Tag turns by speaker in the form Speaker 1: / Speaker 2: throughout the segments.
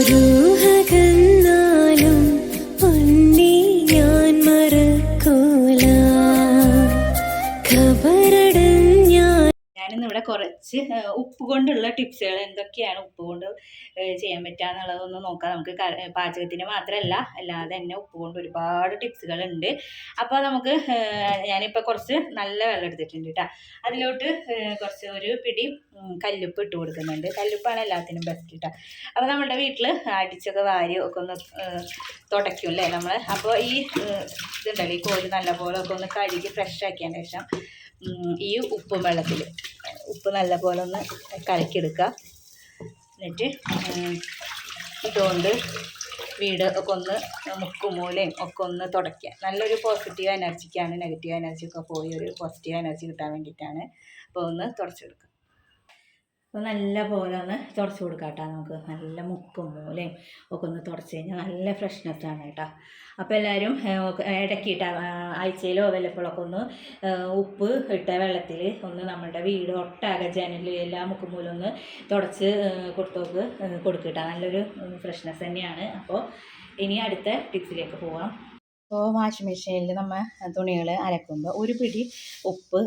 Speaker 1: രൂഹകന്നാലും
Speaker 2: കുറച്ച് ഉപ്പ് കൊണ്ടുള്ള ടിപ്സുകൾ എന്തൊക്കെയാണ് ഉപ്പ് കൊണ്ട് ചെയ്യാൻ പറ്റുക എന്നുള്ളതൊന്ന് നോക്കാം. നമുക്ക് പാചകത്തിന് മാത്രമല്ല അല്ലാതെ തന്നെ ഉപ്പ് കൊണ്ട് ഒരുപാട് ടിപ്സുകൾ ഉണ്ട്. അപ്പോൾ നമുക്ക് ഞാനിപ്പോൾ കുറച്ച് നല്ല വെള്ളം എടുത്തിട്ടുണ്ട് കേട്ടോ. അതിലോട്ട് കുറച്ച് ഒരു പിടി കല്ലുപ്പ് ഇട്ട് കൊടുക്കുന്നുണ്ട്. കല്ലുപ്പാണ് എല്ലാത്തിനും ബെസ്റ്റ് കേട്ടോ. അപ്പോൾ നമ്മുടെ വീട്ടിൽ അടിച്ചൊക്കെ വാരി ഒക്കെ ഒന്ന് തുടയ്ക്കും അല്ലേ നമ്മൾ? അപ്പോൾ ഈ ഇതുണ്ടല്ലോ ഈ കോഴി നല്ലപോലെ ഒക്കെ ഒന്ന് കഴുകി ഫ്രഷ് ആക്കിയതിന് ശേഷം ഈ ഉപ്പും വെള്ളത്തിൽ ഉപ്പ് നല്ലപോലെ ഒന്ന് കലക്കിയെടുക്കുക. എന്നിട്ട് ഇതുകൊണ്ട് വീട് ഒക്കെ ഒന്ന് മുക്കുമൂലയും ഒക്കെ ഒന്ന് തുടയ്ക്കുക. നല്ലൊരു പോസിറ്റീവ് എനർജിക്കാണ് നെഗറ്റീവ് എനർജി ഒക്കെ പോയി ഒരു പോസിറ്റീവ് എനർജി കിട്ടാൻ വേണ്ടിയിട്ടാണ്. അപ്പോൾ ഒന്ന് തുടച്ചെടുക്കുക. അപ്പോൾ നല്ല പോലെ ഒന്ന് തുടച്ച് കൊടുക്കാം കേട്ടോ നമുക്ക്. നല്ല മുക്കും മൂലയും ഒക്കെ ഒന്ന് തുടച്ച് കഴിഞ്ഞാൽ നല്ല ഫ്രഷ്നെസ് ആണ് കേട്ടോ. അപ്പോൾ എല്ലാവരും ഇടയ്ക്കിട്ട ആഴ്ചയിലോ വല്ലപ്പോഴൊക്കെ ഒന്ന് ഉപ്പ് ഇട്ട വെള്ളത്തിൽ ഒന്ന് നമ്മുടെ വീട് ഒട്ടാകെ ജനൽ എല്ലാ മുക്കും മൂലം ഒന്ന് തുടച്ച് കൊടുത്തോക്ക് കൊടുക്കട്ട നല്ലൊരു ഫ്രഷ്നെസ് തന്നെയാണ്. അപ്പോൾ ഇനി അടുത്ത ടിപ്സിലേക്ക് പോവാം. അപ്പോൾ വാഷിംഗ് മെഷീനിൽ നമ്മൾ തുണികൾ അലക്കുമ്പോൾ ഒരു പിടി ഉപ്പ്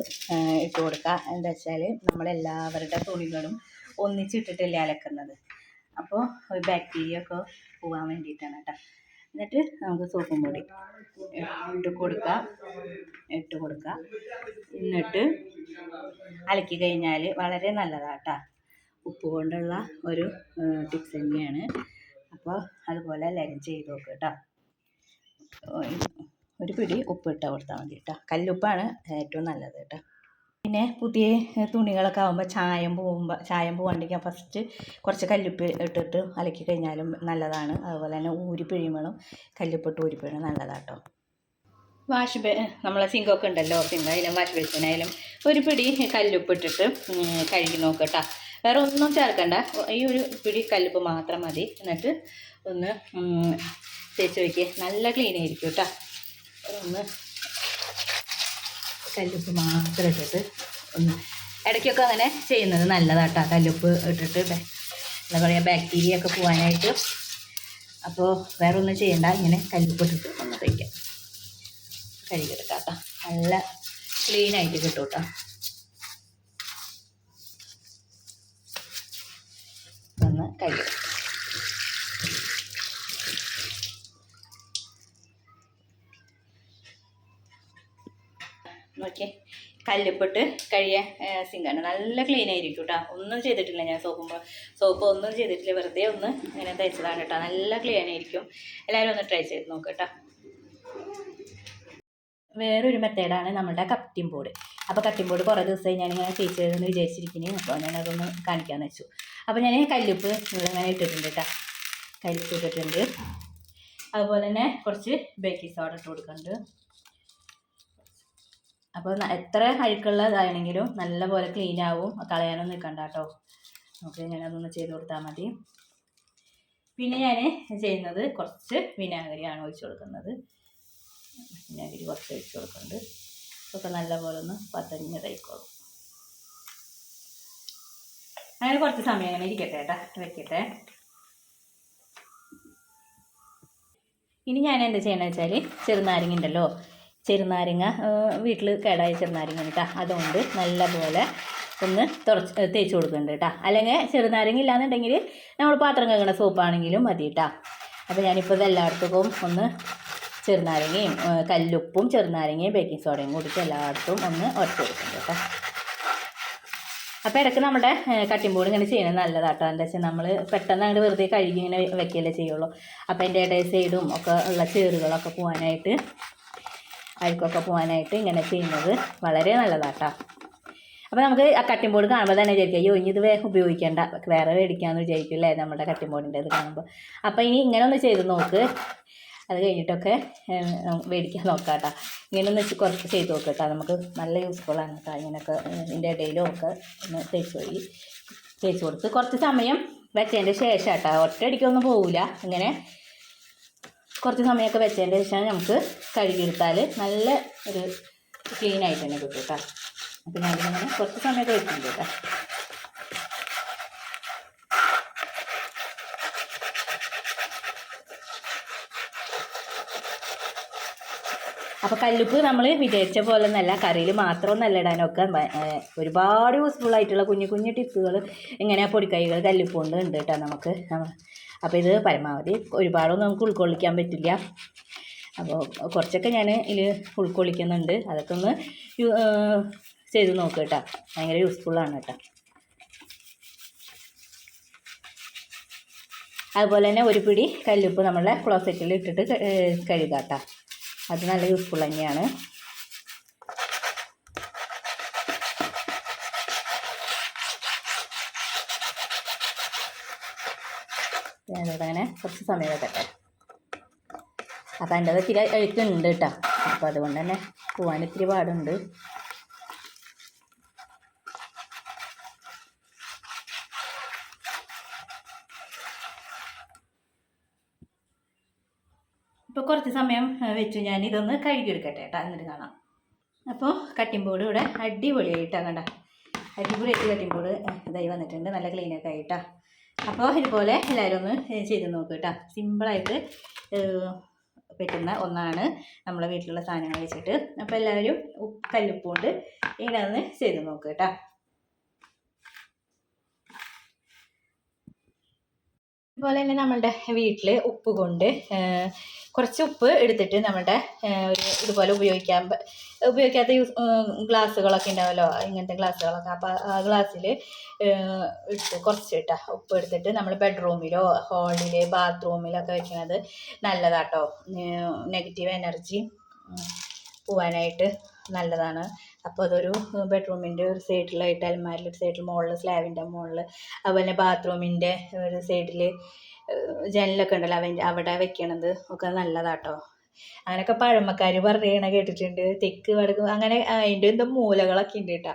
Speaker 2: ഇട്ട് കൊടുക്കുക എന്താ വെച്ചാൽ നമ്മളെല്ലാവരുടെ തുണികളും ഒന്നിച്ചിട്ടിട്ടല്ലേ അലക്കുന്നത്. അപ്പോൾ ബാക്ടീരിയ ഒക്കെ പോകാൻ വേണ്ടിയിട്ടാണ് കേട്ടോ. എന്നിട്ട് നമുക്ക് സോപ്പും പൊടി ഇട്ട് കൊടുക്കുക ഇട്ട് കൊടുക്കുക എന്നിട്ട് അലക്കി കഴിഞ്ഞാൽ വളരെ നല്ലതാട്ടാ ഉപ്പ് കൊണ്ടുള്ള ഒരു ടിപ്സ് തന്നെയാണ്. അപ്പോൾ അതുപോലെ എല്ലാവരും ചെയ്ത് നോക്കുക കേട്ടോ. ഒരു പിടി ഉപ്പ് ഇട്ട് കൊടുത്താൽ മതി കേട്ടോ കല്ലുപ്പാണ് ഏറ്റവും നല്ലത് കേട്ടോ പിന്നെ പുതിയ തുണികളൊക്കെ ആകുമ്പോൾ ചായം പോകുമ്പോൾ ചായം പോകണ്ടെങ്കിൽ ഫസ്റ്റ് കുറച്ച് കല്ലുപ്പ് ഇട്ടിട്ട് അലക്കി കഴിഞ്ഞാലും നല്ലതാണ്. അതുപോലെ തന്നെ ഊരി പിഴിയുമ്പോഴും കല്ലുപ്പിട്ട് ഊരി പിഴിയണം നല്ലതാട്ടോ വാഷ് ബേ നമ്മളെ സിങ്കൊക്കെ ഉണ്ടല്ലോ സിങ്കായാലും വാഷ് ബേസിനായാലും ഒരു പിടി കല്ലുപ്പ് ഇട്ടിട്ട് കഴുകി നോക്കുക കേട്ടോ വേറെ ഒന്നും ചേർക്കണ്ട. ഈ ഒരു പിടി കല്ലുപ്പ് മാത്രം മതി. എന്നിട്ട് ഒന്ന് തേച്ച് വയ്ക്കുക നല്ല ക്ലീൻ ആയിരിക്കും കേട്ടോ ഒന്ന് കല്ലുപ്പ് മാത്രം ഇട്ടിട്ട് ഒന്ന് ഇടയ്ക്കൊക്കെ അങ്ങനെ ചെയ്യുന്നത് നല്ലതാട്ടോ. കല്ലുപ്പ് ഇട്ടിട്ട് എന്താ പറയുക ബാക്ടീരിയ ഒക്കെ പോകാനായിട്ട് അപ്പോൾ വേറെ ഒന്നും ചെയ്യണ്ട. ഇങ്ങനെ കല്ലുപ്പ് ഇട്ടിട്ട് ഒന്ന് തയ്ക്കാം കഴുകിയെടുക്കാം നല്ല ക്ലീൻ ആയിട്ട് കിട്ടും കേട്ടോ ഒന്ന് കഴുകിയെടുക്കാം. നോക്കിയേ കല്ലുപ്പിട്ട് കഴിയ സിങ്കാണ് നല്ല ക്ലീൻ ആയിരിക്കും കേട്ടോ ഒന്നും ചെയ്തിട്ടില്ല ഞാൻ സോപ്പ് സോപ്പ് ഒന്നും ചെയ്തിട്ടില്ല. വെറുതെ ഒന്ന് ഇങ്ങനെ തയ്ച്ചതാണ് കേട്ടോ നല്ല ക്ലീൻ ആയിരിക്കും. എല്ലാവരും ഒന്ന് ട്രൈ ചെയ്ത് നോക്കുക കേട്ടോ വേറൊരു മെത്തേഡാണ് നമ്മുടെ കട്ടിംഗ് ബോർഡ് അപ്പോൾ കട്ടിംഗ് ബോർഡ് കുറേ ദിവസമായി ഞാനിങ്ങനെ തേച്ചതെന്ന് വിചാരിച്ചിരിക്കുന്നു. അപ്പോൾ ഞാനതൊന്ന് കാണിക്കാമെന്ന് വെച്ചു. അപ്പോൾ ഞാൻ കല്ലുപ്പ് ഇങ്ങനെ ഇട്ടിട്ടുണ്ട് കേട്ടോ കല്ലുപ്പ് ഇട്ടിട്ടുണ്ട്. അതുപോലെ തന്നെ കുറച്ച് ബേക്കിംഗ് സോഡ ഇട്ട് കൊടുക്കുന്നുണ്ട്. അപ്പോൾ എത്ര അഴുക്കുള്ളതാണെങ്കിലും നല്ലപോലെ ക്ലീൻ ആവും. കളയാനൊന്നും നിൽക്കണ്ട കേട്ടോ നമുക്ക് ഞാൻ അതൊന്ന് ചെയ്ത് കൊടുത്താൽ മതി. പിന്നെ ഞാൻ ചെയ്യുന്നത് കുറച്ച് വിനാഗിരിയാണ് ഒഴിച്ചു കൊടുക്കുന്നത്. വിനാഗിരി കുറച്ച് ഒഴിച്ചു കൊടുക്കുന്നുണ്ട്. ഒക്കെ നല്ലപോലെ ഒന്ന് പതഞ്ഞതായിക്കോളും അങ്ങനെ കുറച്ച് സമയം അങ്ങനെ ഇരിക്കട്ടെ കേട്ടാ വെക്കട്ടെ. ഇനി ഞാൻ എന്താ ചെയ്യണമെന്ന് വെച്ചാൽ ചെറുനാരങ്ങ ഉണ്ടല്ലോ. ചെറുനാരങ്ങ വീട്ടിൽ കേടായ ചെറുനാരങ്ങ കേട്ടോ. അതുകൊണ്ട് നല്ലപോലെ ഒന്ന് തുടച്ച് ഏ, തേച്ച് കൊടുക്കുന്നുണ്ട് കേട്ടോ. അല്ലെങ്കിൽ ചെറുനാരങ്ങ ഇല്ലാന്നുണ്ടെങ്കിൽ നമ്മൾ പാത്രം കഴുകണ സോപ്പാണെങ്കിലും മതി കേട്ടോ. അപ്പോൾ ഞാനിപ്പോൾ ഇത് എല്ലായിടത്തും ഒന്ന് ചെറുനാരങ്ങയും കല്ലുപ്പും ചെറുനാരങ്ങയും ബേക്കിംഗ് സോഡയും കൂടിയിട്ട് എല്ലായിടത്തും ഒന്ന് ഉരച്ച് കൊടുക്കുന്നുണ്ട് കേട്ടോ. അപ്പോൾ ഇടയ്ക്ക് നമ്മുടെ കട്ടിംഗ് ബോർഡ് ഇങ്ങനെ ചെയ്യണത് നല്ലതാട്ടോ എന്താ വെച്ചാൽ നമ്മൾ പെട്ടെന്ന് അങ്ങോട്ട് വെറുതെ കഴുകി ഇങ്ങനെ വെക്കുകയല്ലേ ചെയ്യുള്ളൂ. അപ്പോൾ അതിന്റെ ഇടയിൽ സൈഡും ഒക്കെ ഉള്ള ചേറുകളൊക്കെ പോകാനായിട്ട് അഴുക്കൊക്കെ പോകാനായിട്ട് ഇങ്ങനെ ചെയ്യുന്നത് വളരെ നല്ലതാട്ടോ. അപ്പോൾ നമുക്ക് ആ കട്ടിംഗ് ബോർഡ് കാണുമ്പോൾ തന്നെ വിചാരിക്കും അയ്യോ ഇനി ഇത് വേ ഉപയോഗിക്കേണ്ട. വേറെ മേടിക്കാമെന്ന് വിചാരിക്കും അല്ലേ നമ്മുടെ കട്ടിംഗ് ബോർഡിന്റെ ഇത് കാണുമ്പോൾ അപ്പോൾ ഇനി ഇങ്ങനെ ഒന്ന് ചെയ്ത് നോക്ക്. അത് കഴിഞ്ഞിട്ടൊക്കെ മേടിക്കാൻ നോക്കാം കേട്ടോ ഇങ്ങനെ ഒന്ന് വെച്ച് കുറച്ച് ചെയ്ത് നോക്കാം കേട്ടോ. നമുക്ക് നല്ല യൂസ്ഫുൾ ആണ് കേട്ടോ ഇങ്ങനെയൊക്കെ ഇതിന്റെ ഇടയിലും ഒക്കെ ഒന്ന് തേച്ച് പോയി. തേച്ച് കൊടുത്ത് കുറച്ച് സമയം വെച്ചതിന്റെ ശേഷം കേട്ടോ. ഒറ്റയടിക്കൊന്നും പോകില്ല ഇങ്ങനെ കുറച്ച് സമയമൊക്കെ വെച്ചതിന്റെ ശേഷം നമുക്ക് കഴുകിയെടുത്താൽ നല്ല ഒരു ക്ലീൻ ആയിട്ട് തന്നെ കിട്ടും കേട്ടോ. അപ്പോൾ ഞാനിങ്ങനെ കുറച്ച് സമയമൊക്കെ വെച്ചിട്ടുണ്ട് കേട്ടോ. അപ്പോൾ കല്ലുപ്പ് നമ്മൾ വിചാരിച്ച പോലെ നല്ല കറിയിൽ മാത്രമൊന്നല്ല ഇടാനൊക്കെ ഒരുപാട് യൂസ്ഫുൾ ആയിട്ടുള്ള കുഞ്ഞു കുഞ്ഞു ടിപ്സുകൾ ഇങ്ങനെ പൊടിക്കൈകൾ കല്ലുപ്പ് കൊണ്ട് ഉണ്ട് കേട്ടോ നമുക്ക്. അപ്പോൾ ഇത് പരമാവധി ഒരുപാടൊന്നും നമുക്ക് ഉൾക്കൊള്ളിക്കാൻ പറ്റില്ല. അപ്പോൾ കുറച്ചൊക്കെ ഞാൻ ഇതിൽ ഉൾക്കൊള്ളിക്കുന്നുണ്ട്. അതൊക്കെ ഒന്ന് ചെയ്ത് നോക്കുക കേട്ടോ. ഭയങ്കര യൂസ്ഫുള്ളാണ് കേട്ടോ. അതുപോലെ തന്നെ ഒരു പിടി കല്ലുപ്പ് നമ്മളെ ക്ലോസറ്റിൽ ഇട്ടിട്ട് കഴുകാം കേട്ടോ അത് നല്ല യൂസ്ഫുൾ തന്നെയാണ്. ഞാനിവിടെ അങ്ങനെ കുറച്ച് സമയം വെക്കട്ടെ. അപ്പം എന്റെ ഇത്തിരി എഴുത്തുണ്ട് കേട്ടോ. അപ്പം അതുകൊണ്ട് തന്നെ പോകാൻ ഇത്തിരി പാടുണ്ട് ഇപ്പോൾ കുറച്ച് സമയം വെച്ച്. ഞാൻ ഇതൊന്ന് കഴുകിയെടുക്കട്ടെ കേട്ടോ എന്നിട്ട് കാണാം. അപ്പോൾ കട്ടിംബോർഡ് ഇവിടെ അടിപൊളിയായിട്ടാണ് കണ്ട. അടിപൊളിയായിട്ട് കട്ടിംബോർഡ് ഇതായി വന്നിട്ടുണ്ട്. നല്ല ക്ലീനൊക്കെ ആയിട്ടാ. അപ്പോൾ ഇതുപോലെ എല്ലാവരും ഒന്ന് ചെയ്ത് നോക്കുക കേട്ടോ സിമ്പിളായിട്ട് പറ്റുന്ന ഒന്നാണ് നമ്മളെ വീട്ടിലുള്ള സാധനങ്ങൾ വെച്ചിട്ട്. അപ്പോൾ എല്ലാവരും ഉപ്പ് കല്ലുപ്പ് കൊണ്ട് ഇങ്ങനെ ഒന്ന് ചെയ്ത് നോക്കുക കേട്ടോ അതുപോലെ തന്നെ നമ്മളുടെ വീട്ടിൽ ഉപ്പ് കൊണ്ട് കുറച്ച് ഉപ്പ് എടുത്തിട്ട് നമ്മളുടെ ഒരു ഇതുപോലെ ഉപയോഗിക്കാൻ ഉപയോഗിക്കാത്ത യൂസ് ഗ്ലാസ്സുകളൊക്കെ ഉണ്ടാവുമല്ലോ ഇങ്ങനത്തെ ഗ്ലാസ്സുകളൊക്കെ. അപ്പോൾ ആ ഗ്ലാസ്സിൽ ഇട്ട് കുറച്ച് ഇട്ടാ ഉപ്പ് എടുത്തിട്ട് നമ്മൾ ബെഡ്റൂമിലോ ഹാളിൽ ബാത്റൂമിലൊക്കെ വെക്കുന്നത് നല്ലതാട്ടോ. നെഗറ്റീവ് എനർജി പോവാനായിട്ട് നല്ലതാണ്. അപ്പോൾ അതൊരു ബെഡ്റൂമിന്റെ ഒരു സൈഡിലായിട്ട് അലമാരിൽ ഒരു സൈഡിൽ മുകളിൽ സ്ലാബിന്റെ മുകളിൽ അതുപോലെ ബാത്റൂമിന്റെ ഒരു സൈഡിൽ ജനലൊക്കെ ഉണ്ടല്ലോ അവന്റെ അവിടെ വെക്കണത് ഒക്കെ നല്ലതാട്ടോ. അങ്ങനെയൊക്കെ പഴമക്കാർ പറയണ കേട്ടിട്ടുണ്ട് തെക്ക് വടക്ക് അങ്ങനെ അതിന്റെ എന്തോ മൂലകളൊക്കെ ഉണ്ട് കേട്ടോ.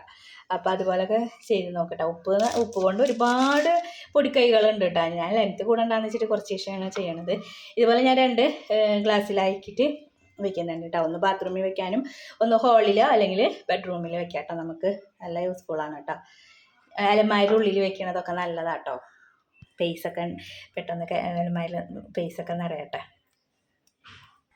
Speaker 2: അപ്പം അതുപോലൊക്കെ ചെയ്ത് നോക്കട്ടെ. ഉപ്പ് ഉപ്പ് കൊണ്ട് ഒരുപാട് പൊടിക്കൈകളുണ്ട് കേട്ടോ. ഞാൻ ലെങ്ത്ത് കൂടണ്ടാന്ന് വെച്ചിട്ട് കുറച്ച് ശേഷമാണ് ചെയ്യണത്. ഇതുപോലെ ഞാൻ രണ്ട് ഗ്ലാസ്സിലാക്കിയിട്ട് വെക്കുന്നുണ്ട് കേട്ടോ ഒന്ന് ബാത്റൂമിൽ വെക്കാനും ഒന്ന് ഹാളിലോ അല്ലെങ്കിൽ ബെഡ്റൂമിൽ വെക്കാം കേട്ടോ നമുക്ക്. നല്ല യൂസ്ഫുള്ളാണ് കേട്ടോ അലമാരുടെ ഉള്ളിൽ വെക്കണതൊക്കെ നല്ലതാട്ടോ. പേസൊക്കെ പെട്ടെന്ന് അലമാരിൽ പേസൊക്കെ നിറയട്ടെ.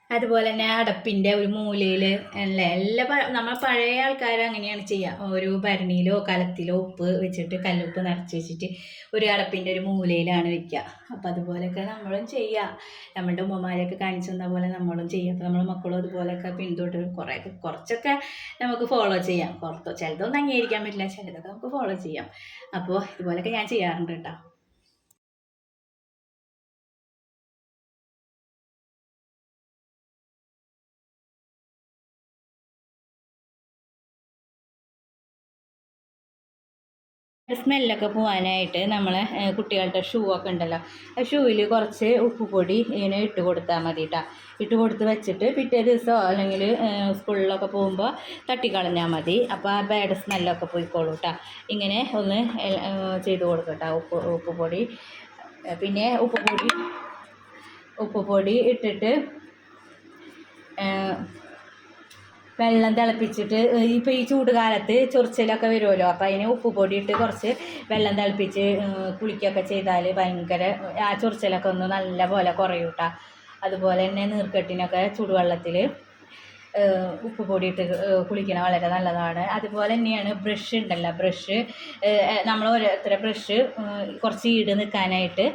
Speaker 2: അതുപോലെ തന്നെ അടപ്പിന്റെ ഒരു മൂലയിൽ അല്ലേ? എല്ലാ നമ്മൾ പഴയ ആൾക്കാർ അങ്ങനെയാണ് ചെയ്യുക ഓരോ ഭരണിയിലോ കലത്തിലോ ഉപ്പ് വെച്ചിട്ട് കല്ലുപ്പ് നിറച്ച് വെച്ചിട്ട് ഒരു അടപ്പിന്റെ ഒരു മൂലയിലാണ് വെക്കുക അപ്പോൾ അതുപോലെയൊക്കെ നമ്മളും ചെയ്യുക നമ്മളുടെ ഉമ്മമാരെയൊക്കെ കാണിച്ചു തന്ന പോലെ നമ്മളും ചെയ്യുക അപ്പോൾ നമ്മുടെ മക്കളും അതുപോലെയൊക്കെ പിന്തുടരും. കുറേ കുറച്ചൊക്കെ നമുക്ക് ഫോളോ ചെയ്യാം. പുറത്തോ ചിലതൊന്നും അംഗീകരിക്കാൻ പറ്റില്ല. ചിലതൊക്കെ നമുക്ക് ഫോളോ ചെയ്യാം. അപ്പോൾ ഇതുപോലെയൊക്കെ ഞാൻ ചെയ്യാറുണ്ട് കേട്ടോ. സ്മെല്ലൊക്കെ പോകാനായിട്ട് നമ്മളെ കുട്ടികളുടെ ഷൂ ഒക്കെ ഉണ്ടല്ലോ. ആ ഷൂവിൽ കുറച്ച് ഉപ്പുപൊടി ഇങ്ങനെ ഇട്ട് കൊടുത്താൽ മതി കേട്ടോ ഇട്ട് കൊടുത്ത് വെച്ചിട്ട് പിറ്റേ ദിവസമോ അല്ലെങ്കിൽ സ്കൂളിലൊക്കെ പോകുമ്പോൾ തട്ടിക്കളഞ്ഞാൽ മതി. അപ്പോൾ ആ ബാഡ് സ്മെല്ലൊക്കെ പോയിക്കോളൂ കേട്ടോ ഇങ്ങനെ ഒന്ന് ചെയ്ത് കൊടുക്കട്ടോ ഉപ്പ് ഉപ്പുപൊടി. പിന്നെ ഉപ്പുപൊടി ഉപ്പുപൊടി ഇട്ടിട്ട് വെള്ളം തിളപ്പിച്ചിട്ട് ഇപ്പോൾ ഈ ചൂട് കാലത്ത് ചൊറിച്ചിലൊക്കെ വരുമല്ലോ. അപ്പോൾ അതിന് ഉപ്പ് പൊടി ഇട്ട് കുറച്ച് വെള്ളം തിളപ്പിച്ച് കുളിക്കുകയൊക്കെ ചെയ്താൽ ഭയങ്കര ആ ചൊറിച്ചിലൊക്കെ ഒന്ന് നല്ല പോലെ കുറയും കേട്ടോ അതുപോലെ തന്നെ നീർക്കെട്ടിനൊക്കെ ചൂടുവെള്ളത്തിൽ ഉപ്പ് പൊടിയിട്ട് കുളിക്കണം വളരെ നല്ലതാണ്. അതുപോലെ തന്നെയാണ് ബ്രഷ് ഉണ്ടല്ലോ ബ്രഷ്. നമ്മൾ ഓരോരുത്തരെ ബ്രഷ് കുറച്ച് ഈട് നിൽക്കാനായിട്ട്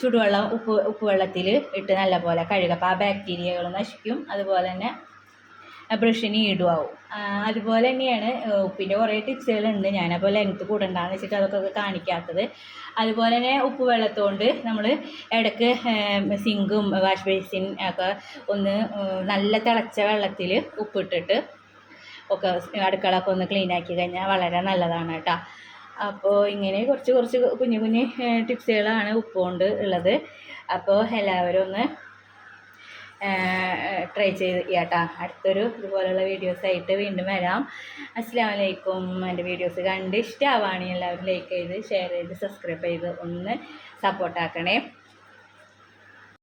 Speaker 2: ചൂടുവെള്ളം ഉപ്പ് ഉപ്പ് വെള്ളത്തിൽ ഇട്ട് നല്ലപോലെ കഴുകുക അപ്പോൾ ആ ബാക്ടീരിയകൾ നശിക്കും. അതുപോലെ തന്നെ ബ്രഷിന് ഈടുമാവും അതുപോലെ തന്നെയാണ് ഉപ്പിന്റെ കുറേ ടിപ്സുകളുണ്ട് ഞാനപ്പോൾ ലെങ്ത്ത് കൂടണ്ടെന്ന് വെച്ചിട്ട് അതൊക്കെ കാണിക്കാത്തത്. അതുപോലെ തന്നെ ഉപ്പ് വെള്ളത്തുകൊണ്ട് നമ്മൾ ഇടയ്ക്ക് സിങ്കും വാഷ് ബേസിൻ ഒക്കെ ഒന്ന് നല്ല തിളച്ച വെള്ളത്തിൽ ഉപ്പിട്ടിട്ട് ഒക്കെ അടുക്കളൊക്കെ ഒന്ന് ക്ലീൻ ആക്കി കഴിഞ്ഞാൽ വളരെ നല്ലതാണ് കേട്ടോ. അപ്പോൾ ഇങ്ങനെ കുറച്ച് കുറച്ച് കുഞ്ഞു കുഞ്ഞു ടിപ്സുകളാണ് ഉപ്പ് കൊണ്ട് ഉള്ളത്. അപ്പോൾ എല്ലാവരും ഒന്ന് ട്രൈ ചെയ്ത് കേട്ടാ അടുത്തൊരു ഇതുപോലുള്ള വീഡിയോസായിട്ട് വീണ്ടും വരാം. അസ്സാം വലൈക്കും എന്റെ വീഡിയോസ് കണ്ട് ഇഷ്ടമാവുകയാണെങ്കിൽ എല്ലാവരും ലൈക്ക് ചെയ്ത് ഷെയർ ചെയ്ത് സബ്സ്ക്രൈബ് ചെയ്ത് ഒന്ന് സപ്പോർട്ടാക്കണേ